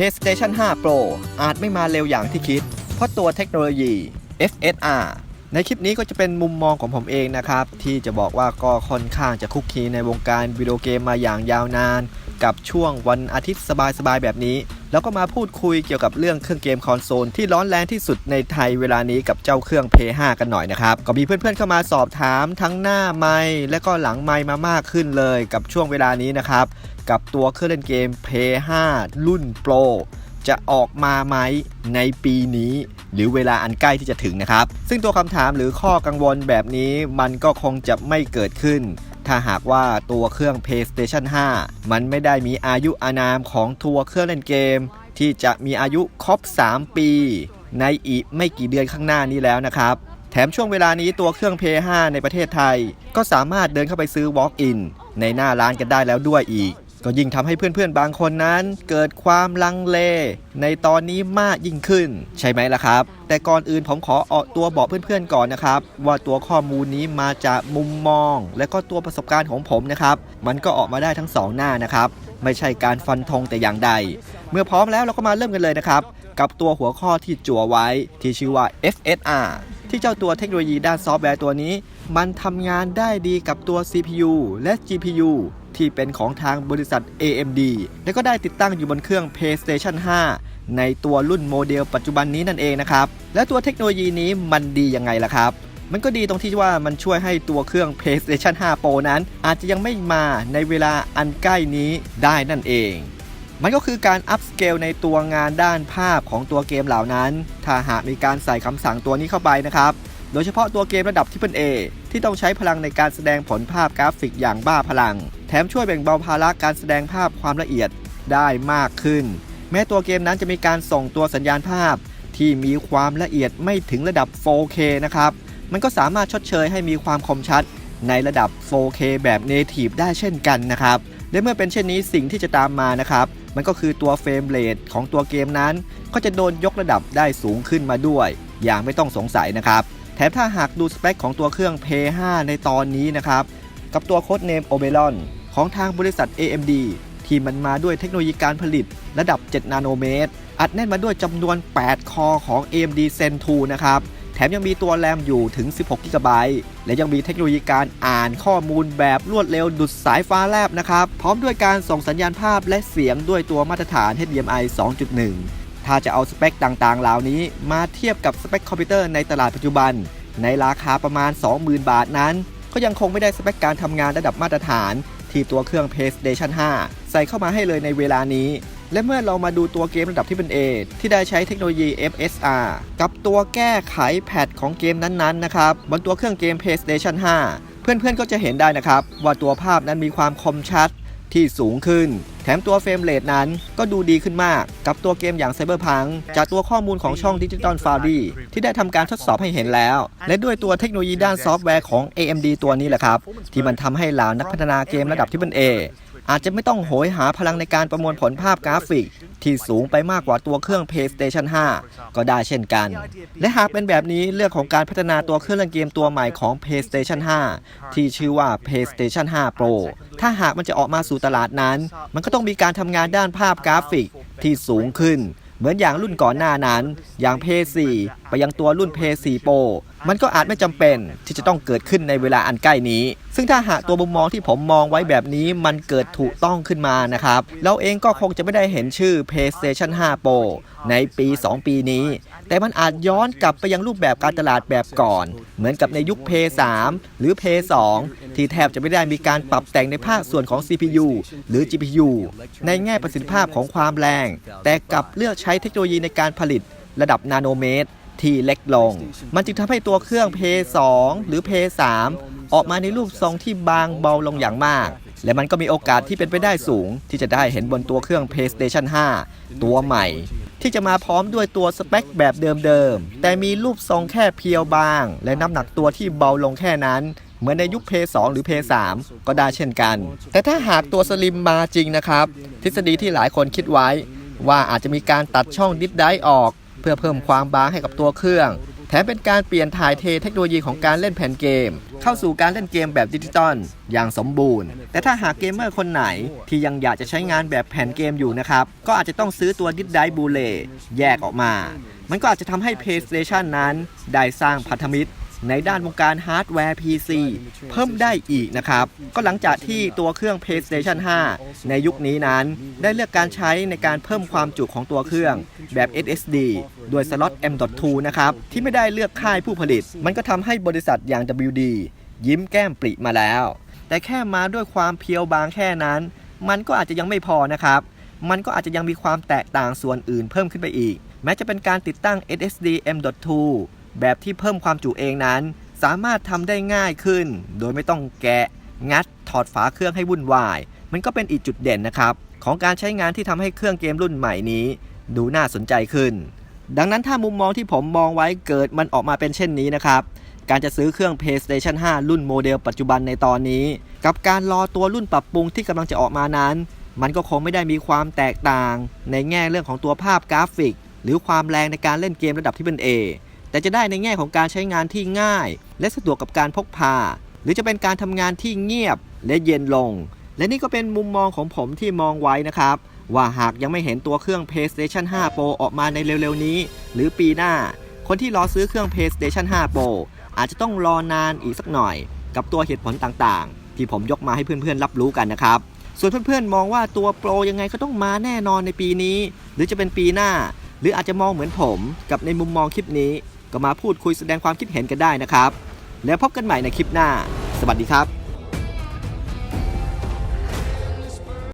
PlayStation 5 Pro อาจไม่มาเร็วอย่างที่คิด เพราะตัวเทคโนโลยี FSR ในคลิปนี้ก็จะเป็นมุมมองของผมเองนะครับ ที่จะบอกว่าก็ค่อนข้างจะคุกคีในวงการวิดีโอเกมมาอย่างยาวนาน กับช่วงวันอาทิตย์สบายๆแบบนี้ แล้วก็มาพูดคุยเกี่ยวกับเรื่องเครื่องเกมคอนโซลที่ร้อนแรงที่สุดในไทยเวลานี้กับเจ้าเครื่อง p 5กันหน่อยนะครับ ก็มีเพื่อนๆเข้ามาสอบถามทั้งหน้าไมค์และก็หลังไมค์มามากขึ้นเลยกับช่วงเวลานี้นะครับ กับตัวเครื่องเล่นเกม p 5รุ่น Pro จะออกมาไหมในปีนี้ หรือเวลาอันใกล้ที่จะถึงนะครับ ซึ่งตัวคำถามหรือข้อกังวลแบบนี้มันก็คงจะไม่เกิดขึ้น ถ้าหากว่าตัวเครื่อง PlayStation 5 มันไม่ได้มีอายุอานามของตัวเครื่องเล่นเกม ที่จะมีอายุครบ 3 ปี ในอีกไม่กี่เดือนข้างหน้านี้แล้วนะครับ แถมช่วงเวลานี้ตัวเครื่อง PS5 ในประเทศไทย ก็สามารถเดินเข้าไปซื้อ Walk-in ในหน้าร้านกันได้แล้วด้วยอีก ก็ยิ่งทำให้เพื่อนๆบางคนนั้น เกิดความลังเล ในตอนนี้มากยิ่งขึ้น ใช่ไหมล่ะครับ แต่ก่อนอื่นผมขอออกตัวบอกเพื่อนๆก่อนนะครับ ว่าตัวข้อมูลนี้มาจากมุมมอง และก็ตัวประสบการณ์ของผมนะครับ มันก็ออกมาได้ทั้งสองหน้านะครับไม่ใช่การฟันธงแต่อย่างใด เมื่อพร้อมแล้วเราก็มาเริ่มกันเลยนะครับ กับตัวหัวข้อที่จั่วไว้ที่ชื่อว่า FSR ที่เจ้าตัวเทคโนโลยีด้านซอฟต์แวร์ตัวนี้ มันทำงานได้ดีกับตัว CPU และ GPU ที่เป็นของทางบริษัท AMD และก็ได้ติดตั้งอยู่บนเครื่อง PlayStation 5 ในตัวรุ่นโมเดลปัจจุบันนี้นั่นเองนะครับ และตัวเทคโนโลยีนี้มันดียังไงล่ะครับ มันก็ดีตรงที่ว่ามันช่วยให้ตัวเครื่อง PlayStation 5 Pro นั้น อาจจะยังไม่มาในเวลาอันใกล้นี้ได้นั่นเองมันก็คือการอัพสเกลในตัวงานด้านภาพของตัวเกมเหล่านั้น ถ้าหากมีการใส่คำสั่งตัวนี้เข้าไปนะครับ โดยเฉพาะตัวเกมระดับที่เป็น A ที่ต้องใช้พลังในการแสดงผลภาพกราฟิกอย่างบ้าพลัง แถมช่วยแบ่งเบาภาระการแสดงภาพความละเอียดได้มากขึ้น แม้ตัวเกมนั้นจะมีการส่งตัวสัญญาณภาพ ที่มีความละเอียดไม่ถึงระดับ 4K นะครับ มันก็สามารถชดเชยให้มีความคมชัดในระดับ 4K แบบ Native ได้เช่นกันนะครับและเมื่อเป็นเช่นนี้สิ่งที่จะตามมานะครับ มันก็คือตัวเฟรมเรทของตัวเกมนั้น ก็จะโดนยกระดับได้สูงขึ้นมาด้วย อย่างไม่ต้องสงสัยนะครับ แถมถ้าหากดูสเปคของตัวเครื่อง p 5ในตอนนี้นะครับ กับตัวโค้ดเนม Oberon ของทางบริษัท AMD ที่มันมาด้วยเทคโนโลยีการผลิตระดับ 7 นาโนเมตร อัดแน่นมาด้วยจำนวน 8 คอของ AMD Zen 2 นะครับ แถมยังมีตัวแรมอยู่ถึง 16 g b และยังมีเทคโนโลยีการอ่านข้อมูลแบบรวดเร็วดุดสายฟ้าแลบนะครับ พร้อมด้วยการส่งสัญญาณภาพและเสียงด้วยตัวมาตรฐาน HDMI 2.1 ถ้าจะเอาสเปคต่างๆ เหล่านี้มาเทียบกับสเปคคอมพิวเตอร์ในตลาดปัจจุบัน ในราคาประมาณ 20,000 บาทนั้น ก็ยังคงไม่ได้สเปคการทำงานระดับมาตรฐาน ที่ตัวเครื่อง PlayStation 5 ใส่เข้ามาให้เลยในเวลานี้ และเมื่อเรามาดูตัวเกมระดับที่เป็น A ที่ได้ใช้เทคโนโลยี FSR กับตัวแก้ไขแพทของเกมนั้นๆนะครับบนตัวเครื่องเกม PlayStation 5 เพื่อนๆก็จะเห็นได้นะครับ ว่าตัวภาพนั้นมีความคมชัดที่สูงขึ้น ถมตัวเฟรมเรทนั้นก็ดูดีขึ้นมากกับตัวเกมอย่าง Cyberpunk จากตัวข้อมูลของช่อง Digital Foundry ที่ได้ทำการทดสอบให้เห็นแล้ว และด้วยตัวเทคโนโลยีด้านซอฟต์แวร์ของ AMD ตัวนี้แหละครับ ที่มันทำให้เหล่านักพัฒนาเกมระดับที่เป็น A อาจจะไม่ต้องโหยหาพลังในการประมวลผลภาพกราฟิก ที่สูงไปมากกว่าตัวเครื่อง PlayStation 5 ก็ได้เช่นกัน และหากเป็นแบบนี้เรื่องของการพัฒนาตัวเครื่องเล่นเกมตัวใหม่ของ PlayStation 5 ที่ชื่อว่า PlayStation 5 Pro ถ้าหากมันจะออกมาสู่ตลาดนั้น มันก็ต้ององมีการทำงานด้านภาพกราฟิกที่สูงขึ้น เหมือนอย่างรุ่นก่อนหน้านั้น อย่าง p 4ไปยังตัวรุ่น p 4 Pro มันก็อาจไม่จำเป็นที่จะต้องเกิดขึ้นในเวลาอันใกล้นี้ ซึ่งถ้าหากตัวมุมมองที่ผมมองไว้แบบนี้มันเกิดถูกต้องขึ้นมานะครับ เราเองก็คงจะไม่ได้เห็นชื่อ PlayStation 5 Pro ในปี 2 ปีนี้ แต่มันอาจย้อนกลับไปยังรูปแบบการตลาดแบบก่อน เหมือนกับในยุค p 3หรือ p 2ที่แทบจะไม่ได้มีการปรับแต่งในภาคส่วนของ CPU หรือ GPU ในแง่ประสิทธิภาพของความแรง แต่กลับเลือกใช้เทคโนโลยีในการผลิตระดับนาโนเมตร ที่เล็กลง มันจึงทำให้ตัวเครื่อง p 2หรือ p 3ออกมาในรูปทรงที่บางเบาลงอย่างมาก และมันก็มีโอกาสที่เป็นไปได้สูง ที่จะได้เห็นบนตัวเครื่อง PlayStation 5 ตัวใหม่ ที่จะมาพร้อมด้วยตัวสเปคแบบเดิมๆ แต่มีรูปทรงแค่เพียวบาง และน้ำหนักตัวที่เบาลงแค่นั้นเหมือนในยุค p 2หรือ p 3ก็ได้เช่นกัน แต่ถ้าหากตัวสลิมมาจริงนะครับ ทฤษฎีที่หลายคนคิดไว้ ว่าอาจจะมีการตัดช่องดิสไดออก เพื่อเพิ่มความบางให้กับตัวเครื่อง แถมเป็นการเปลี่ยนถ่ายเทเทคโนโลยีของการเล่นแผ่นเกม เข้าสู่การเล่นเกมแบบดิจิตอลอย่างสมบูรณ์ แต่ถ้าหากเกมเมอร์คนไหนที่ยังอยากจะใช้งานแบบแผ่นเกมอยู่นะครับ ก็อาจจะต้องซื้อตัวดิสไดบูเลแยกออกมา มันก็อาจจะทำให้ PlayStation นั้นได้สร้างพันธมิตร ในด้านวงการฮาร์ดแวร์ PC เพิ่มได้อีกนะครับ ก็หลังจากที่ตัวเครื่อง PlayStation 5 ในยุคนี้นั้น ได้เลือกการใช้ในการเพิ่มความจุของตัวเครื่องแบบ SSD ด้วยสล็อต M.2 นะครับ ที่ไม่ได้เลือกค่ายผู้ผลิต มันก็ทำให้บริษัทอย่าง WD ยิ้มแก้มปริมาแล้ว แต่แค่มาด้วยความเพียวบางแค่นั้น มันก็อาจจะยังไม่พอนะครับ มันก็อาจจะยังมีความแตกต่างส่วนอื่นเพิ่มขึ้นไปอีก แม้จะเป็นการติดตั้ง SSD M.2 แบบที่เพิ่มความจุเองนั้น สามารถทำได้ง่ายขึ้น โดยไม่ต้องแกะ งัด ถอดฝาเครื่องให้วุ่นวาย มันก็เป็นอีกจุดเด่นนะครับ ของการใช้งานที่ทำให้เครื่องเกมรุ่นใหม่นี้ ดูน่าสนใจขึ้น ดังนั้นถ้ามุมมองที่ผมมองไว้เกิดมันออกมาเป็นเช่นนี้นะครับการจะซื้อเครื่อง PlayStation 5 รุ่นโมเดลปัจจุบันในตอนนี้ กับการรอตัวรุ่นปรับปรุงที่กำลังจะออกมานั้น มันก็คงไม่ได้มีความแตกต่าง ในแง่เรื่องของตัวภาพกราฟิก หรือความแรงในการเล่นเกมระดับที่เป็น A แต่จะได้ในแง่ของการใช้งานที่ง่าย และสะดวกกับการพกพา หรือจะเป็นการทำงานที่เงียบและเย็นลง และนี่ก็เป็นมุมมองของผมที่มองไว้นะครับ ว่าหากยังไม่เห็นตัวเครื่อง PlayStation 5 Pro ออกมาในเร็วๆนี้ หรือปีหน้า คนที่รอซื้อเครื่อง PlayStation 5 Pro อาจจะต้องรอนานอีกสักหน่อย กับตัวเหตุผลต่างๆ ที่ผมยกมาให้เพื่อนๆรับรู้กันนะครับส่วนเพื่อนๆมองว่าตัวโปรยังไงก็ต้องมาแน่นอนในปีนี้ หรือจะเป็นปีหน้า หรืออาจจะมองเหมือนผมกับในมุมมองคลิปนี้ ก็มาพูดคุยแสดงความคิดเห็นกันได้นะครับ แล้วพบกันใหม่ในคลิปหน้า สวัสดีครับ